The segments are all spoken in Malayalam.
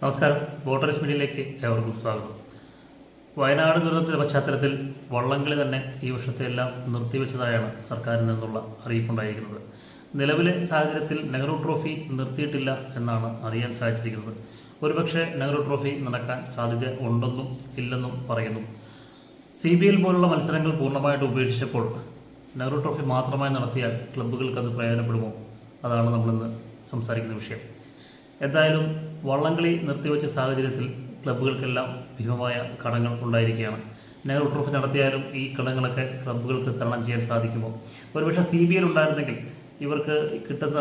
നമസ്കാരം. വോട്ടേഴ്സ് മീഡിയയിലേക്ക് ഏവർക്കും സ്വാഗതം. വയനാട് ദുരന്തത്തിന്റെ പശ്ചാത്തലത്തിൽ വള്ളംകളി തന്നെ ഈ വർഷത്തെ എല്ലാം നിർത്തിവെച്ചതായാണ് സർക്കാരിൽ നിന്നുള്ള അറിയിപ്പുണ്ടായിരിക്കുന്നത്. നിലവിലെ സാഹചര്യത്തിൽ നെഹ്റു ട്രോഫി നിർത്തിയിട്ടില്ല എന്നാണ് അറിയാൻ സാധിച്ചിരിക്കുന്നത്. ഒരുപക്ഷെ നെഹ്റു ട്രോഫി നടക്കാൻ സാധ്യത ഉണ്ടെന്നും ഇല്ലെന്നും പറയുന്നു. സി ബി എൽ പോലുള്ള മത്സരങ്ങൾ പൂർണമായിട്ട് ഉപേക്ഷിച്ചപ്പോൾ നെഹ്റു ട്രോഫി മാത്രമായി നടത്തിയാൽ ക്ലബ്ബുകൾക്ക് അത് പ്രയോജനപ്പെടുമോ? അതാണ് നമ്മളിന്ന് സംസാരിക്കുന്ന വിഷയം. എന്തായാലും വള്ളംകളി നിർത്തിവെച്ച സാഹചര്യത്തിൽ ക്ലബ്ബുകൾക്കെല്ലാം ഭീമമായ കടങ്ങൾ ഉണ്ടായിരിക്കുകയാണ്. നെഹ്റു ട്രോഫി നടത്തിയാലും ഈ കടങ്ങളൊക്കെ ക്ലബ്ബുകൾക്ക് തരണം ചെയ്യാൻ സാധിക്കുമോ? ഒരുപക്ഷെ സി ബി എൽ ഉണ്ടായിരുന്നെങ്കിൽ ഇവർക്ക് കിട്ടുന്ന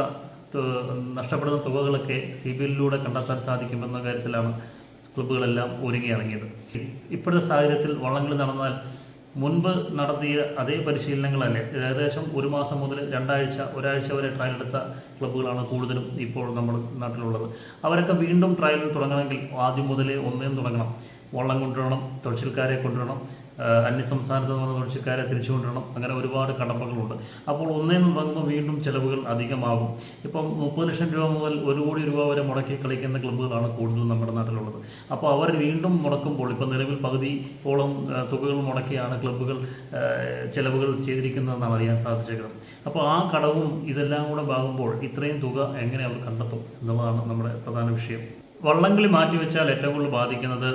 നഷ്ടപ്പെടുന്ന തുകകളൊക്കെ സി ബി എല്ലിലൂടെ കണ്ടെത്താൻ സാധിക്കുമെന്ന കാര്യത്തിലാണ് ക്ലബ്ബുകളെല്ലാം ഒരുങ്ങി ഇറങ്ങിയത്. ഇപ്പോഴത്തെ സാഹചര്യത്തിൽ വള്ളംകളി നടന്നാൽ മുൻപ് നടത്തിയ അതേ പരിശീലനങ്ങളല്ലേ? ഏകദേശം ഒരു മാസം മുതൽ രണ്ടാഴ്ച ഒരാഴ്ച വരെ ട്രയൽ എടുത്ത ക്ലബ്ബുകളാണ് കൂടുതലും ഇപ്പോൾ നമ്മൾ നാട്ടിലുള്ളത്. അവരൊക്കെ വീണ്ടും ട്രയൽ തുടങ്ങണമെങ്കിൽ ആദ്യം മുതലേ ഒന്നേം തുടങ്ങണം. വള്ളം കൊണ്ടുവരണം തുഴച്ചിൽക്കാരെ കൊണ്ടുവരണം അന്യസംസ്ഥാനത്ത് നിന്ന് വന്ന തുഴച്ചിൽക്കാരെ തിരിച്ചു കൊണ്ടുവരണം അങ്ങനെ ഒരുപാട് കടമ്പകളുണ്ട്. അപ്പോൾ ഒന്നേ തുടങ്ങുമ്പോൾ വീണ്ടും ചിലവുകൾ അധികമാകും. ഇപ്പം മുപ്പത് ലക്ഷം രൂപ മുതൽ ഒരു കോടി രൂപ വരെ മുടക്കി കളിക്കുന്ന ക്ലബ്ബുകളാണ് കൂടുതലും നമ്മുടെ നാട്ടിലുള്ളത്. അപ്പോൾ അവർ വീണ്ടും മുടക്കുമ്പോൾ ഇപ്പം നിലവിൽ പകുതിയോളം തുകകൾ മുടക്കിയാണ് ക്ലബ്ബുകൾ ചിലവുകൾ ചെയ്തിരിക്കുന്നതെന്നാണ് അറിയാൻ സാധിച്ചേക്കുന്നത്. അപ്പോൾ ആ കടവും ഇതെല്ലാം കൂടെ ആകുമ്പോൾ ഇത്രയും തുക എങ്ങനെ അവർ കണ്ടെത്തും എന്നുള്ളതാണ് നമ്മുടെ പ്രധാന വിഷയം. വള്ളംകളി മാറ്റിവെച്ചാൽ ഏറ്റവും കൂടുതൽ ബാധിക്കുന്നത്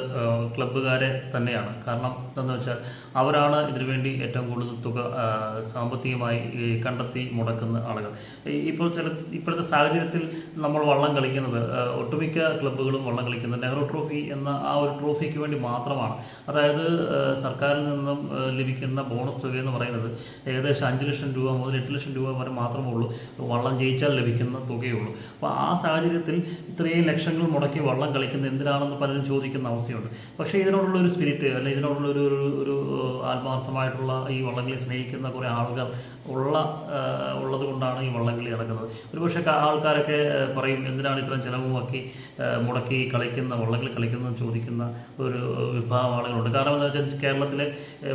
ക്ലബ്ബുകാരെ തന്നെയാണ്. കാരണം എന്താണെന്ന് വെച്ചാൽ അവരാണ് ഇതിനുവേണ്ടി ഏറ്റവും കൂടുതൽ തുക സാമ്പത്തികമായി കണ്ടെത്തി മുടക്കുന്ന ആളുകൾ. ഇപ്പോൾ ചില ഇപ്പോഴത്തെ സാഹചര്യത്തിൽ നമ്മൾ വള്ളം കളിക്കുന്നത് ഒട്ടുമിക്ക ക്ലബ്ബുകളും വള്ളം കളിക്കുന്നത് നെഹ്റു ട്രോഫി എന്ന ആ ഒരു ട്രോഫിക്ക് വേണ്ടി മാത്രമാണ്. അതായത് സർക്കാരിൽ നിന്നും ലഭിക്കുന്ന ബോണസ് തുക എന്ന് പറയുന്നത് ഏകദേശം അഞ്ച് ലക്ഷം രൂപ മുതൽ എട്ട് ലക്ഷം രൂപ വരെ മാത്രമേ ഉള്ളൂ. വള്ളം ജയിച്ചാൽ ലഭിക്കുന്ന തുകയുള്ളൂ അപ്പോൾ ആ സാഹചര്യത്തിൽ ഇത്രയും ലക്ഷങ്ങൾ മുടക്കി വള്ളം കളിക്കുന്നത് എന്തിനാണെന്ന് പലരും ചോദിക്കുന്ന അവസ്ഥയുണ്ട്. പക്ഷേ ഇതിനോടുള്ള ഒരു സ്പിരിറ്റ് അല്ലെങ്കിൽ ഇതിനോടുള്ള ഒരു ഒരു- ആത്മാർത്ഥമായിട്ടുള്ള ഈ വള്ളംകളി സ്നേഹിക്കുന്ന കുറേ ആളുകൾ ഉള്ള ഉള്ളത് കൊണ്ടാണ് ഈ വള്ളംകളി നടക്കുന്നത്. ഒരുപക്ഷെ ആൾക്കാരൊക്കെ പറയും എന്തിനാണ് ഇത്രയും ചിലവുമാക്കി മുടക്കി കളിക്കുന്ന വള്ളംകളി കളിക്കുന്ന ചോദിക്കുന്ന ഒരു വിഭാഗം ആളുകളുണ്ട്. കാരണം എന്താ വെച്ചാൽ കേരളത്തിലെ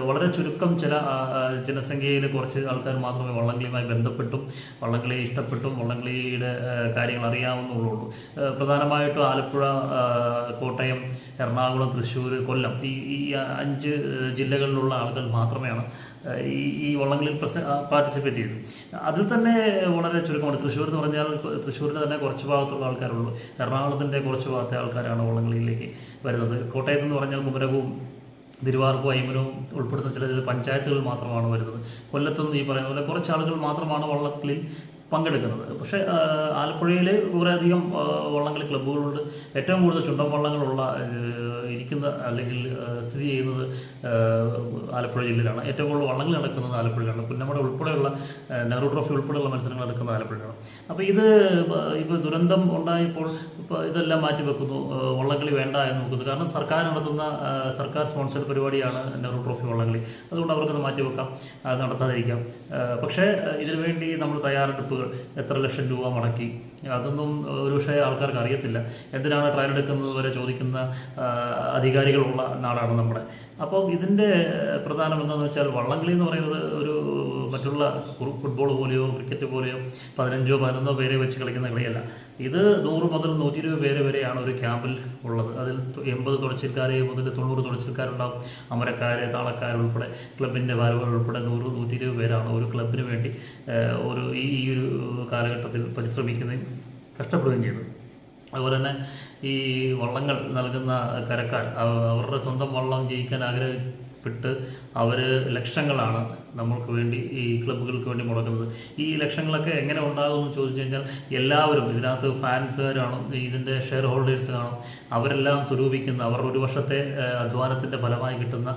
വളരെ ചുരുക്കം ചില ജനസംഖ്യയിൽ കുറച്ച് ആൾക്കാർ മാത്രമേ വള്ളംകളിയുമായി ബന്ധപ്പെട്ടും വള്ളംകളി ഇഷ്ടപ്പെട്ടും വള്ളംകളിയുടെ കാര്യങ്ങൾ അറിയാവുന്നുള്ളൂ പ്രധാനമായിട്ടും ആലപ്പുഴ കോട്ടയം എറണാകുളം തൃശ്ശൂർ കൊല്ലം ഈ ഈ അഞ്ച് ജില്ലകളിലുള്ള ആളുകൾ മാത്രമേയാണ് ആ, ഈ ഈ വള്ളങ്ങളിൽ പ്രസ പാർട്ടിസിപ്പേറ്റ് ചെയ്തു അതിൽ തന്നെ വളരെ ചുരുക്കമാണ്. തൃശ്ശൂർ എന്ന് പറഞ്ഞാൽ തൃശ്ശൂരിന്റെ തന്നെ കുറച്ച് ഭാഗത്തുള്ള ആൾക്കാരുള്ളൂ. എറണാകുളത്തിന്റെ കുറച്ച് ഭാഗത്തെ ആൾക്കാരാണ് വള്ളങ്ങളിലേക്ക് വരുന്നത്. കോട്ടയത്ത് എന്ന് പറഞ്ഞാൽ കുമരകവും തിരുവാർപ്പും അയ്മനവും ഉൾപ്പെടുന്ന ചില ചില പഞ്ചായത്തുകൾ മാത്രമാണ് വരുന്നത്. കൊല്ലത്തുനിന്ന് ഈ പറയുന്ന പോലെ കുറച്ച് ആളുകൾ മാത്രമാണ് വള്ളത്തിൽ പങ്കെടുക്കുന്നത്. പക്ഷേ ആലപ്പുഴയിൽ കുറേയധികം വള്ളംകളി ക്ലബ്ബുകളുണ്ട്. ഏറ്റവും കൂടുതൽ ചുണ്ടൻ വള്ളങ്ങളുള്ള ഇരിക്കുന്ന അല്ലെങ്കിൽ സ്ഥിതി ചെയ്യുന്നത് ആലപ്പുഴ ജില്ലയിലാണ്. ഏറ്റവും കൂടുതൽ വള്ളങ്ങൾ നടക്കുന്നത് ആലപ്പുഴയിലാണ്. പുന്നമട ഉൾപ്പെടെയുള്ള നെഹ്റു ട്രോഫി ഉൾപ്പെടെയുള്ള മത്സരങ്ങൾ നടക്കുന്നത് ആലപ്പുഴയാണ് അപ്പോൾ ഇത് ഇപ്പോൾ ദുരന്തം ഉണ്ടായപ്പോൾ ഇപ്പോൾ ഇതെല്ലാം മാറ്റിവെക്കുന്നു. വെക്കുന്നു വള്ളംകളി വേണ്ട എന്ന് നോക്കുന്നു. കാരണം സർക്കാർ നടത്തുന്ന സർക്കാർ സ്പോൺസേഡ് പരിപാടിയാണ് നെഹ്റു ട്രോഫി വള്ളംകളി. അതുകൊണ്ട് അവർക്കത് മാറ്റിവെക്കാം. നടത്താതിരിക്കാം. പക്ഷേ ഇതിനുവേണ്ടി നമ്മൾ വേണ്ടി തയ്യാറെടുപ്പുകൾ എത്ര ലക്ഷം രൂപ മുടക്കി. അതൊന്നും ഒരുപക്ഷെ ആൾക്കാർക്ക് അറിയത്തില്ല. എന്തിനാണ് ട്രയൽ എടുക്കുന്നത് വരെ ചോദിക്കുന്ന അധികാരികളുള്ള നാടാണ് നമ്മുടെ. അപ്പോൾ ഇതിന്റെ പ്രധാനം എന്താണെന്ന് വെച്ചാൽ വള്ളംകളി എന്ന് പറയുന്നത് ഒരു മറ്റുള്ള ഫുട്ബോൾ പോലെയോ ക്രിക്കറ്റ് പോലെയോ പതിനഞ്ചോ പതിനൊന്നോ പേരെ വെച്ച് കളിക്കുന്ന കളിയല്ല. ഇത് നൂറ് മുതൽ നൂറ്റി ഇരുപത് പേര് വരെയാണ് ഒരു ക്യാമ്പിൽ ഉള്ളത്. അതിൽ എൺപത് തുടച്ചിൽക്കാരെ മുതൽ തൊണ്ണൂറ് തുടച്ചിൽക്കാരുണ്ടാവും അമരക്കാർ താളക്കാർ ഉൾപ്പെടെ ക്ലബിന്റെ വരവ് ഉൾപ്പെടെ നൂറ് നൂറ്റി ഇരുപത് പേരാണ് ഒരു ക്ലബിന് വേണ്ടി ഒരു ഈ ഈ ഒരു കാലഘട്ടത്തിൽ പരിശ്രമിക്കുകയും കഷ്ടപ്പെടുകയും ചെയ്തത് അതുപോലെ തന്നെ ഈ വള്ളങ്ങൾ നൽകുന്ന കരക്കാർ അവരുടെ സ്വന്തം വള്ളം ജയിക്കാൻ ആഗ്രഹപ്പെട്ട് അവർ ലക്ഷങ്ങളാണ് നമ്മൾക്ക് വേണ്ടി ഈ ക്ലബ്ബുകൾക്ക് വേണ്ടി മുടക്കുന്നത്. ഈ ഇലക്ഷനുകളൊക്കെ എങ്ങനെ ഉണ്ടാകുമെന്ന് ചോദിച്ചു കഴിഞ്ഞാൽ എല്ലാവരും ഇതിനകത്ത് ഫാൻസ് കാണും ഇതിന്റെ ഷെയർ ഹോൾഡേഴ്സ് കാണും. അവരെല്ലാം സ്വരൂപിക്കുന്ന അവർ ഒരു വർഷത്തെ അധ്വാനത്തിന്റെ ഫലമായി കിട്ടുന്ന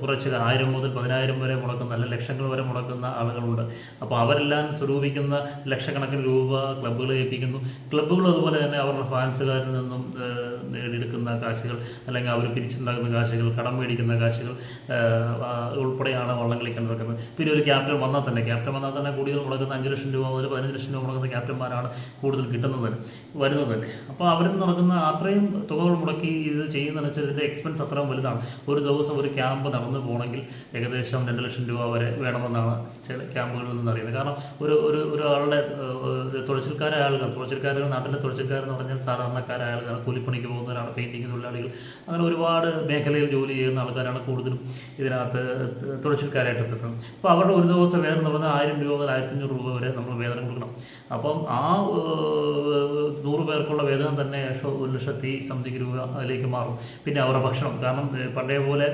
കുറച്ച് ആയിരം മുതൽ പതിനായിരം വരെ മുടക്കുന്ന അല്ല ലക്ഷങ്ങൾ വരെ മുടക്കുന്ന ആളുകളുണ്ട്. അപ്പോൾ അവരെല്ലാം സ്വരൂപിക്കുന്ന ലക്ഷക്കണക്കിന് രൂപ ക്ലബ്ബുകൾ ഏൽപ്പിക്കുന്നു. ക്ലബ്ബുകൾ അതുപോലെ തന്നെ അവരുടെ ഫാൻസുകാരിൽ നിന്നും നേടിയെടുക്കുന്ന കാശുകൾ അല്ലെങ്കിൽ അവർ പിരിച്ചുണ്ടാക്കുന്ന കാശുകൾ കടം മേടിക്കുന്ന കാശുകൾ ഉൾപ്പെടെയാണ് വള്ളം കളിക്കാൻ നടക്കുന്നത്. പിന്നെ ഒരു ക്യാപ്റ്റൻ വന്നാൽ തന്നെ ക്യാപ്റ്റൻ വന്നാൽ തന്നെ കൂടുതൽ മുടക്കുന്ന അഞ്ച് ലക്ഷം രൂപ മുതൽ പതിനഞ്ച് ലക്ഷം രൂപ മുടക്കുന്ന ക്യാപ്റ്റന്മാരാണ് കൂടുതൽ കിട്ടുന്നത് വരുന്നത് തന്നെ. അപ്പോൾ അവരിൽ നടക്കുന്ന അത്രയും തുകകൾ മുടക്കി ഇത് ചെയ്യുന്നതെന്ന് വെച്ചാൽ ഇതിന്റെ എക്സ്പെൻസ് അത്രയും വലുതാണ്. ഒരു ദിവസം ഒരു ക്യാമ്പ് നടന്നു പോകണമെങ്കിൽ ഏകദേശം രണ്ട് ലക്ഷം രൂപ വരെ വേണമെന്നാണ് ചില ക്യാമ്പുകളിൽ നിന്ന് അറിയുന്നത്. കാരണം ഒരു ഒരു ഒരാളുടെ തുഴച്ചിൽക്കാരായ ആളുകൾ തുഴച്ചിൽക്കാരുകൾ നാട്ടിലെ തുഴച്ചിൽക്കാരെന്ന് പറഞ്ഞാൽ സാധാരണക്കാരായ ആളുകൾ കൂലിപ്പണിക്ക് പോകുന്നവരാണ് പെയിന്റിങ് തൊഴിലാളികൾ. അങ്ങനെ ഒരുപാട് മേഖലയിൽ ജോലി ചെയ്യുന്ന ആൾക്കാരാണ് കൂടുതലും ഇതിനകത്ത് തുഴച്ചിൽക്കാരായിട്ട് എത്തുന്നത് അപ്പോൾ അവരുടെ ഒരു ദിവസം വേതനം എന്ന് പറഞ്ഞാൽ ആയിരം രൂപ മുതൽ ആയിരത്തഞ്ഞൂറ് രൂപ വരെ നമ്മൾ വേതനം കൊടുക്കണം. അപ്പം ആ നൂറ് പേർക്കുള്ള വേതനം തന്നെ ഒരു ലക്ഷത്തി സംതിങ് രൂപ അതിലേക്ക് മാറും. പിന്നെ അവരുടെ ഭക്ഷണം. കാരണം പണ്ടേ പോലെ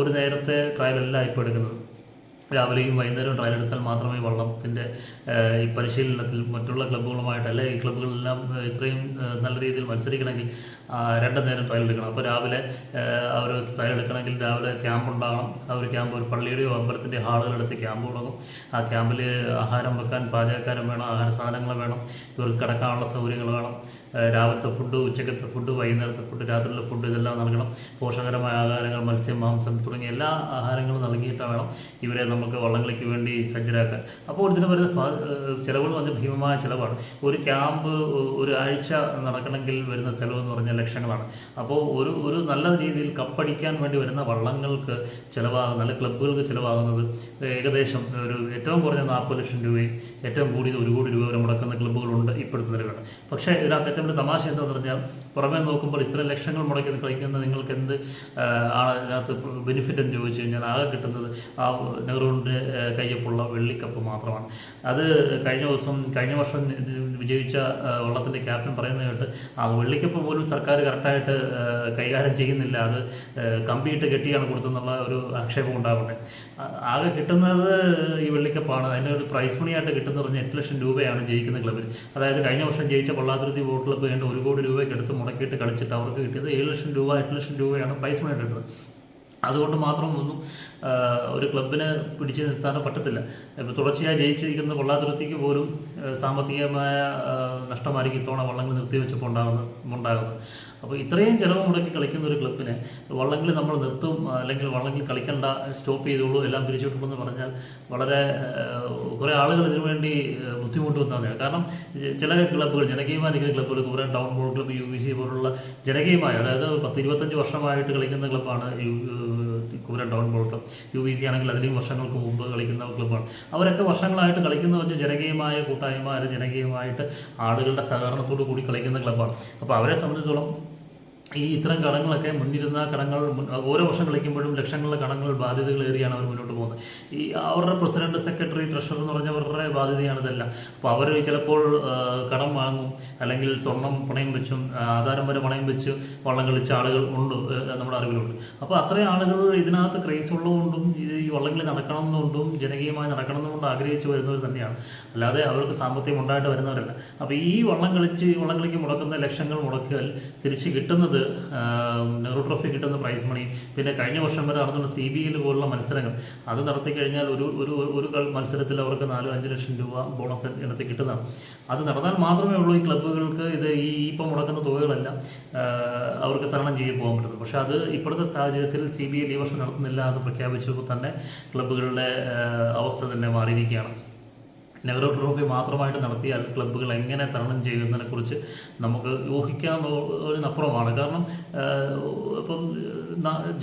ഒരു നേരത്തെ ട്രയലല്ല ഇപ്പോൾ എടുക്കുന്നത്. രാവിലെയും വൈകുന്നേരവും ട്രയൽ എടുത്താൽ മാത്രമേ വള്ളത്തിന്റെ ഈ പരിശീലനത്തിൽ മറ്റുള്ള ക്ലബ്ബുകളുമായിട്ട് ക്ലബ്ബുകളുമായിട്ടല്ല ഈ ക്ലബ്ബുകളെല്ലാം ഇത്രയും നല്ല രീതിയിൽ മത്സരിക്കണമെങ്കിൽ രണ്ടു നേരം ട്രയൽ എടുക്കണം. അപ്പോൾ രാവിലെ അവർ ട്രയൽ എടുക്കണമെങ്കിൽ രാവിലെ ക്യാമ്പ് ഉണ്ടാകണം. ആ ഒരു ക്യാമ്പ് ഒരു പള്ളിയുടെയോ അമ്പലത്തിന്റെ ഹാളുകളെടുത്ത് ക്യാമ്പ് തുടങ്ങും ആ ക്യാമ്പിൽ ആഹാരം വെക്കാൻ പാചകക്കാരൻ വേണം ആഹാര സാധനങ്ങൾ വേണം ഇവർക്ക് കിടക്കാനുള്ള സൗകര്യങ്ങൾ വേണം. രാവിലത്തെ ഫുഡ് ഉച്ചക്കത്തെ ഫുഡ് വൈകുന്നേരത്തെ ഫുഡ് രാത്രിയിലെ ഫുഡ് ഇതെല്ലാം നൽകണം. പോഷകരമായ ആഹാരങ്ങൾ മത്സ്യം മാംസം തുടങ്ങിയ എല്ലാ ആഹാരങ്ങളും നൽകിയിട്ട് വേണം ഇവരെ നമുക്ക് വള്ളംകളിക്ക് വേണ്ടി സജ്ജരാക്കാൻ. അപ്പോൾ ഇതിന് വരുന്ന ചിലവുകൾ വന്ന് ഭീമമായ ചിലവാണ്. ഒരു ക്യാമ്പ് ഒരു ആഴ്ച നടക്കണമെങ്കിൽ വരുന്ന ചിലവ് എന്ന് പറഞ്ഞാൽ ലക്ഷങ്ങളാണ്. അപ്പോൾ ഒരു ഒരു നല്ല രീതിയിൽ കപ്പടിക്കാൻ വേണ്ടി വരുന്ന വള്ളങ്ങൾക്ക് ചിലവാകുന്ന നല്ല ക്ലബ്ബുകൾക്ക് ചിലവാകുന്നത് ഏകദേശം ഒരു ഏറ്റവും കുറഞ്ഞ നാൽപ്പത് ലക്ഷം രൂപയും ഏറ്റവും കൂടിയത് ഒരു കോടി രൂപ വരെ മുടക്കുന്ന ക്ലബ്ബുകളുണ്ട് ഇപ്പോഴത്തെ നിലവിലാണ് പക്ഷേ ഇതിനകത്ത് ഏറ്റവും ഒരു തമാശ എന്താണെന്ന് പറഞ്ഞാൽ പുറമേ നോക്കുമ്പോൾ ഇത്ര ലക്ഷങ്ങൾ മുടക്കി കളിക്കുന്ന നിങ്ങൾക്ക് എന്ത് ആണ് അതിനകത്ത് ബെനിഫിറ്റ് എന്ന് ചോദിച്ചു കഴിഞ്ഞാൽ ആകെ കിട്ടുന്നത് ആ നെഹ്റുവിന്റെ കയ്യപ്പുള്ള വെള്ളിക്കപ്പ് മാത്രമാണ്. അത് കഴിഞ്ഞ ദിവസം കഴിഞ്ഞ വർഷം വിജയിച്ച വള്ളത്തിന്റെ ക്യാപ്റ്റൻ പറയുന്നത് കേട്ട് ആ വെള്ളിക്കപ്പ് പോലും സർക്കാർ കറക്റ്റായിട്ട് കൈകാര്യം ചെയ്യുന്നില്ല. അത് കമ്പിയിട്ട് കെട്ടിയാണ് കൊടുത്തെന്നുള്ള ഒരു ആക്ഷേപം ഉണ്ടാവട്ടെ. ആകെ കിട്ടുന്നത് ഈ വെള്ളിക്കപ്പാണ്. അതിന്റെ ഒരു പ്രൈസ് മണിയായിട്ട് കിട്ടുന്ന പറഞ്ഞാൽ എട്ട് ലക്ഷം രൂപയാണ് ജയിക്കുന്ന ക്ലബിൽ അതായത് കഴിഞ്ഞ വർഷം ജയിച്ച പള്ളാതുരുത്തി ബോട്ട് ക്ലബ്ബ് വേണ്ട ഒരു കോടി രൂപയ്ക്ക് എടുത്ത് മുടക്കിയിട്ട് കളിച്ചിട്ട് അവർക്ക് കിട്ടിയത് ഏഴ് ലക്ഷം രൂപ എട്ട് ലക്ഷം രൂപയാണ് പ്രൈസ് മണി അതുകൊണ്ട് മാത്രം ഒന്നും ഒരു ക്ലബിന് പിടിച്ചു നിർത്താനോ പറ്റത്തില്ല. ഇപ്പോൾ തുടർച്ചയായി ജയിച്ചിരിക്കുന്ന പൊള്ളാതുരത്തിക്ക് പോലും സാമ്പത്തികമായ നഷ്ടമായിരിക്കും ഇത്തവണ വള്ളങ്ങൾ നിർത്തിവെച്ചപ്പോൾ ഉണ്ടാകുന്നത് ഉണ്ടാകുന്നത്. അപ്പോൾ ഇത്രയും ചിലവ് മുടക്കി കളിക്കുന്ന ഒരു ക്ലബിനെ വള്ളങ്ങളിൽ നമ്മൾ നിർത്തും അല്ലെങ്കിൽ വള്ളങ്ങൾ കളിക്കണ്ട സ്റ്റോപ്പ് ചെയ്തോളൂ എല്ലാം പിരിച്ചുവിട്ടുള്ളൂ പറഞ്ഞാൽ വളരെ കുറേ ആളുകൾ ഇതിനു വേണ്ടി ബുദ്ധിമുട്ട് വന്നതാണ് കാരണം ചില ക്ലബ്ബുകൾ ജനകീയമായ നിൽക്കുന്ന ക്ലബ്ബുകൾ കുറെ town boat club U B C പോലുള്ള ജനകീയമായ അതായത് പത്ത് ഇരുപത്തഞ്ച് വർഷമായിട്ട് കളിക്കുന്ന ക്ലബ്ബാണ് Kumaran town boat U B C ആണെങ്കിൽ അതിലും വർഷങ്ങൾക്ക് മുമ്പ് കളിക്കുന്ന ക്ലബ്ബാണ് അവരൊക്കെ വർഷങ്ങളായിട്ട് കളിക്കുന്ന വെച്ച് ജനകീയമായ കൂട്ടായ്മ ജനകീയമായിട്ട് ആളുകളുടെ സഹകരണത്തോടു കൂടി കളിക്കുന്ന ക്ലബ്ബാണ് അപ്പോൾ അവരെ സംബന്ധിച്ചിടത്തോളം ഈ ഇത്തരം കടങ്ങളൊക്കെ മുന്നിരുന്ന കടങ്ങൾ ഓരോ വർഷം കളിക്കുമ്പോഴും ലക്ഷങ്ങളുടെ കടങ്ങൾ ബാധ്യതകൾ ബാധ്യതകളേറിയാണ് അവർ മുന്നോട്ട് പോകുന്നത്. ഈ അവരുടെ പ്രസിഡന്റ് സെക്രട്ടറി ട്രഷറർ എന്ന് പറഞ്ഞവരുടെ ബാധ്യതയാണ് ഇതെല്ലാം. അപ്പോൾ അവർ ചിലപ്പോൾ കടം വാങ്ങും അല്ലെങ്കിൽ സ്വർണം പണയം വെച്ചും ആധാരം വരെ പണയം വെച്ച് വള്ളം കളിച്ച ആളുകൾ ഉണ്ട് നമ്മുടെ അറിവിലുണ്ട്. അപ്പോൾ അത്രയും ആളുകൾ ഇതിനകത്ത് ക്രേസ് ഉള്ളതുകൊണ്ടും ഈ വള്ളംകളി നടക്കണമെന്നുകൊണ്ടും ജനകീയമായി നടക്കണമെന്നുകൊണ്ട് ആഗ്രഹിച്ചു വരുന്നവർ തന്നെയാണ്. അല്ലാതെ അവർക്ക് സാമ്പത്തികം ഉണ്ടായിട്ട് വരുന്നവരല്ല. അപ്പോൾ ഈ വള്ളം കളിച്ച് വള്ളം കളിക്ക് മുടക്കുന്ന ലക്ഷങ്ങൾ മുടക്കിയാൽ തിരിച്ച് കിട്ടുന്നത് നെഹ്റു ട്രോഫി കിട്ടുന്ന പ്രൈസ് മണി പിന്നെ കഴിഞ്ഞ വർഷം വരെ നടന്നുള്ള സി ബി എൽ പോലുള്ള മത്സരങ്ങൾ അത് നടത്തി കഴിഞ്ഞാൽ ഒരു ഒരു ഒരു മത്സരത്തിൽ അവർക്ക് നാലോ അഞ്ച് ലക്ഷം രൂപ ബോണസ് ഇനത്തിൽ കിട്ടുന്നതാണ്. അത് നടന്നാൽ മാത്രമേ ഉള്ളൂ ഈ ക്ലബ്ബുകൾക്ക് ഇത് ഈ ഇപ്പം മുടക്കുന്ന തുകകളെല്ലാം അവർക്ക് തരണം ചെയ്ത് പോകാൻ പറ്റുന്നത് പക്ഷേ അത് ഇപ്പോഴത്തെ സാഹചര്യത്തിൽ സി ബി എൽ ഈ വർഷം നടത്തുന്നില്ല എന്ന് പ്രഖ്യാപിച്ചപ്പോൾ തന്നെ ക്ലബ്ബുകളുടെ അവസ്ഥ തന്നെ മാറിയിരിക്കുകയാണ്. നെഹ്റു ട്രോഫി മാത്രമായിട്ട് നടത്തിയാൽ ക്ലബ്ബുകൾ എങ്ങനെ തരണം ചെയ്യുന്നതിനെ കുറിച്ച് നമുക്ക് ഊഹിക്കാവുന്നതിനപ്പുറമാണ് കാരണം ഇപ്പം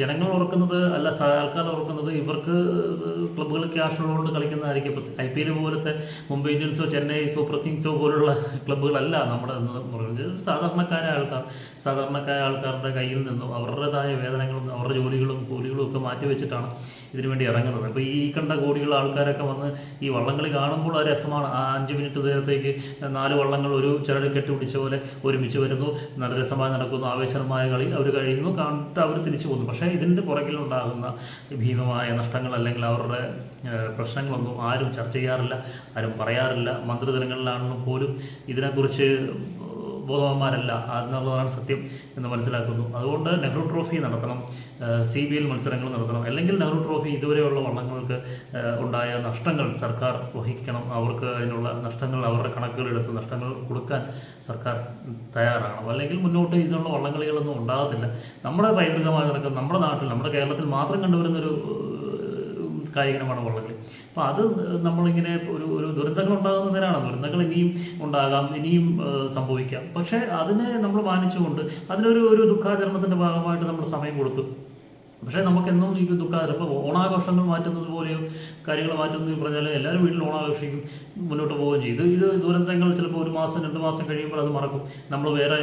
ജനങ്ങൾ ഓർക്കുന്നത് അല്ല ആൾക്കാർ ഓർക്കുന്നത് ഇവർക്ക് ക്ലബ്ബുകൾ ക്യാഷ് ഉള്ളതുകൊണ്ട് കളിക്കുന്നതായിരിക്കും. ഇപ്പം ഐ പി എൽ പോലത്തെ മുംബൈ ഇന്ത്യൻസോ ചെന്നൈ സൂപ്പർ കിങ്സോ പോലുള്ള ക്ലബ്ബുകളല്ല നമ്മുടെ എന്ന് പറയുന്നത് സാധാരണക്കാരായ ആൾക്കാർ സാധാരണക്കാരായ ആൾക്കാരുടെ കയ്യിൽ നിന്നും അവരുടേതായ വേതനങ്ങളും അവരുടെ ജോലികളും കൂലികളും ഒക്കെ മാറ്റി വെച്ചിട്ടാണ് ഇതിനുവേണ്ടി ഇറങ്ങുന്നത്. അപ്പോൾ ഈ കണ്ട കോടിയുള്ള ആൾക്കാരൊക്കെ വന്ന് ഈ വള്ളംകളി കാണുമ്പോൾ രസമാണ്. ആ അഞ്ച് മിനിറ്റ് നേരത്തേക്ക് നാല് വള്ളങ്ങൾ ഒരു ചരട് കെട്ടി പിടിച്ച പോലെ ഒരുമിച്ച് വരുന്നു. നല്ല രസമായി നടക്കുന്നു. ആവേശകരമായ കളി അവർ കഴിയുന്നു. കണ്ടിട്ട് അവർ തിരിച്ചു പോകുന്നു. പക്ഷേ ഇതിന്റെ പുറകിലുണ്ടാകുന്ന ഭീമമായ നഷ്ടങ്ങൾ അല്ലെങ്കിൽ അവരുടെ പ്രശ്നങ്ങളൊന്നും ആരും ചർച്ച ചെയ്യാറില്ല ആരും പറയാറില്ല. മന്ത്രിതലങ്ങളിലാണെങ്കിലും പോലും ഇതിനെക്കുറിച്ച് ബോധവാന്മാരല്ല. എന്നുള്ളതാണ് സത്യം എന്ന് മനസ്സിലാക്കുന്നു. അതുകൊണ്ട് നെഹ്റു ട്രോഫി നടത്തണം. സി ബി എൽ മത്സരങ്ങൾ നടത്തണം. അല്ലെങ്കിൽ നെഹ്റു ട്രോഫി ഇതുവരെയുള്ള വള്ളങ്ങൾക്ക് ഉണ്ടായ നഷ്ടങ്ങൾ സർക്കാർ വഹിക്കണം. അവർക്ക് അതിനുള്ള നഷ്ടങ്ങൾ അവരുടെ കണക്കുകളെടുത്ത് നഷ്ടങ്ങൾ കൊടുക്കാൻ സർക്കാർ തയ്യാറാകണം. അല്ലെങ്കിൽ മുന്നോട്ട് ഇതിനുള്ള വള്ളംകളികളൊന്നും ഉണ്ടാകത്തില്ല. നമ്മുടെ പൈതൃകമായി നടക്കുന്ന നമ്മുടെ നാട്ടിൽ നമ്മുടെ കേരളത്തിൽ മാത്രം കണ്ടുവരുന്നൊരു കായികമാണ് അപ്പോൾ അത് നമ്മളിങ്ങനെ ഒരു ഒരു ദുരന്തങ്ങൾ ഉണ്ടാകുന്നതിനാണ് ദുരന്തങ്ങൾ ഇനിയും ഉണ്ടാകാം ഇനിയും സംഭവിക്കാം. പക്ഷേ അതിനെ നമ്മൾ മാനിച്ചുകൊണ്ട് അതിനൊരു ഒരു ദുഃഖാചരണത്തിന്റെ ഭാഗമായിട്ട് നമ്മൾ സമയം കൊടുത്തു. പക്ഷേ നമുക്കെന്നും ഈ ദുഃഖാചരണം ഇപ്പോൾ ഓണാഘോഷങ്ങൾ മാറ്റുന്നത് പോലെയോ കാര്യങ്ങൾ മാറ്റുന്നത് പറഞ്ഞാൽ എല്ലാവരും വീട്ടിൽ ഓണാഘോഷിക്കും മുന്നോട്ട് പോവുകയും ചെയ്യും. ഇത് ഇത് ദുരന്തങ്ങൾ ചിലപ്പോൾ ഒരു മാസം രണ്ട് മാസം കഴിയുമ്പോൾ അത് മറക്കും. നമ്മൾ വേറെ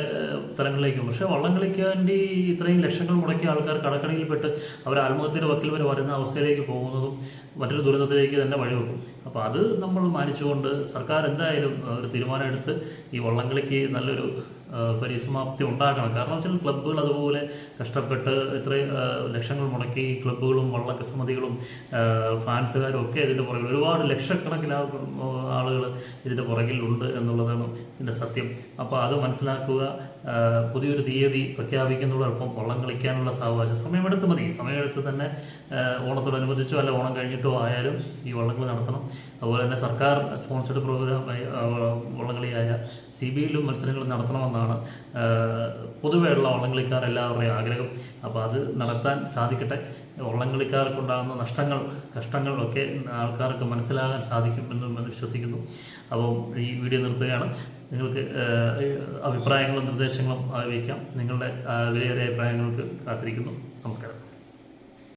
തലങ്ങളിലേക്കും. വള്ളം പക്ഷേ വള്ളംകളിക്ക് വേണ്ടി ഇത്രയും ലക്ഷങ്ങൾ മുടക്കിയ ആൾക്കാർ കടക്കണിയിൽപ്പെട്ട് അവർ ആത്മഹത്യയുടെ വക്കിൽ വരെ വരുന്ന അവസ്ഥയിലേക്ക് പോകുന്നതും മറ്റൊരു ദുരന്തത്തിലേക്ക് തന്നെ വഴിവെക്കും അപ്പോൾ അത് നമ്മൾ മാനിച്ചുകൊണ്ട് സർക്കാർ എന്തായാലും ഒരു തീരുമാനം എടുത്ത് ഈ വള്ളംകളിക്ക് നല്ലൊരു പരിസമാപ്തി ഉണ്ടാക്കണം. കാരണം വെച്ചാൽ ക്ലബ്ബുകൾ അതുപോലെ കഷ്ടപ്പെട്ട് ഇത്രയും ലക്ഷങ്ങൾ മുടക്കി ക്ലബ്ബുകളും വള്ളക്ക സമിതികളും ഏഹ്, ഫാൻസുകാരും ഒക്കെ ഇതിന്റെ പുറകിൽ ഒരുപാട് ലക്ഷക്കണക്കിന് ആളുകൾ ഇതിന്റെ പുറകിലുണ്ട് എന്നുള്ളതാണ് ഇതിന്റെ സത്യം. അപ്പോൾ അത് മനസ്സിലാക്കുക പുതിയൊരു തീയതി പ്രഖ്യാപിക്കുന്നതോടൊപ്പം വള്ളം കളിക്കാനുള്ള സാവകാശം സമയമെടുത്ത് മതി. സമയമെടുത്ത് തന്നെ ഓണത്തോടനുബന്ധിച്ചോ അല്ല ഓണം കഴിഞ്ഞിട്ടോ ആയാലും ഈ വള്ളങ്ങൾ നടത്തണം. അതുപോലെ തന്നെ സർക്കാർ സ്പോൺസർഡ് പ്രോഗ്രാം വള്ളംകളിയായ സി ബി ഐയിലും മത്സരങ്ങൾ നടത്തണമെന്നാണ് പൊതുവേയുള്ള വള്ളംകളിക്കാർ എല്ലാവരുടെയും ആഗ്രഹം. അപ്പോൾ അത് നടത്താൻ സാധിക്കട്ടെ. വള്ളംകളിക്കാർക്കുണ്ടാകുന്ന നഷ്ടങ്ങൾ കഷ്ടങ്ങളൊക്കെ ആൾക്കാർക്ക് മനസ്സിലാകാൻ സാധിക്കുമെന്നും വിശ്വസിക്കുന്നു. അപ്പോൾ ഈ വീഡിയോ നിർത്തുകയാണ്. നിങ്ങൾക്ക് അഭിപ്രായങ്ങളും നിർദ്ദേശങ്ങളും അറിയിക്കാം. നിങ്ങളുടെ വിലയേറിയ അഭിപ്രായങ്ങൾക്ക് കാത്തിരിക്കുന്നു. നമസ്കാരം.